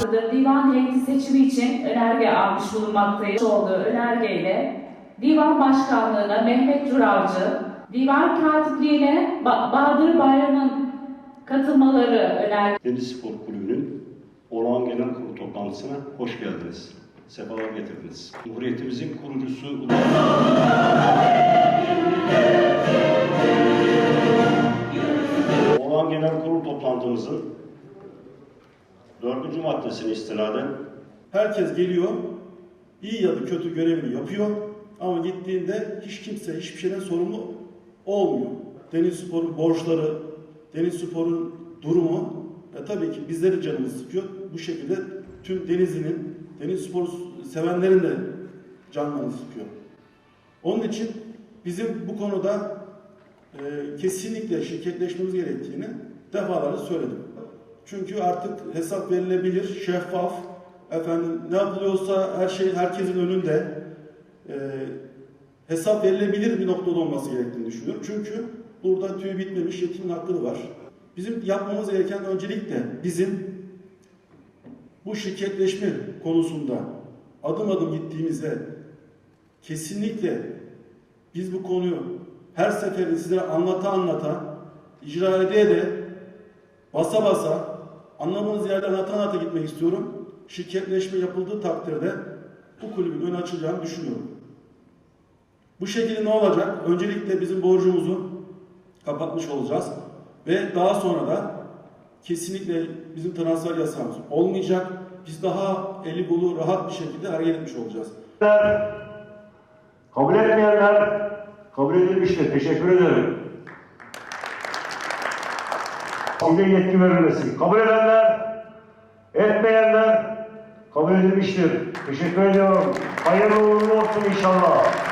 bulunmaktadır. Divan heyeti seçimi için önerge almış bulunmaktayız. Olduğu önergeyle Divan Başkanlığı'na Mehmet Duravcı, Divan Katipliğine Ba- Bahadır Bayram'ın katılmaları önerge Deniz Spor Kulübü'nün olağan genel kurulu toplantısına hoş geldiniz. Sefalar getirdiniz. Cumhuriyetimizin kurucusu Olağan genel kurul toplantımızın dördüncü maddesine istinaden Herkes geliyor, iyi ya da kötü görevini yapıyor ama gittiğinde hiç kimse hiçbir şeyden sorumlu olmuyor. Deniz Spor'un borçları, Deniz Spor'un durumu ve tabii ki bizleri canımız sıkıyor. Bu şekilde tüm Denizli'nin, Deniz Spor'u sevenlerin de canlarını sıkıyor. Onun için bizim bu konuda e, kesinlikle şirketleşmemiz gerektiğini defalarca söyledim. Çünkü artık hesap verilebilir, şeffaf, efendim ne yapılıyorsa her şey herkesin önünde e, hesap verilebilir bir noktada olması gerektiğini düşünüyorum. Çünkü burada tüy bitmemiş yetimin hakkı var. Bizim yapmamız gereken öncelikle bizim bu şirketleşme konusunda adım adım gittiğimizde kesinlikle biz bu konuyu her seferinde sizlere anlata anlata, icra ede de, basa basa, anlamanız yerde anlata anlata gitmek istiyorum. Şirketleşme yapıldığı takdirde bu kulübün önü açılacağını düşünüyorum. Bu şekilde ne olacak? Öncelikle bizim borcumuzu kapatmış olacağız. Ve daha sonra da kesinlikle bizim transfer yasağımız olmayacak. Biz daha eli bulu rahat bir şekilde hareket etmiş olacağız. Kabul etmeyenler kabul edilmiştir. Teşekkür ederim. Size yetki verilmesi. Kabul edenler, etmeyenler kabul edilmiştir. Teşekkür ediyorum. Hayırlı uğurlu olsun inşallah.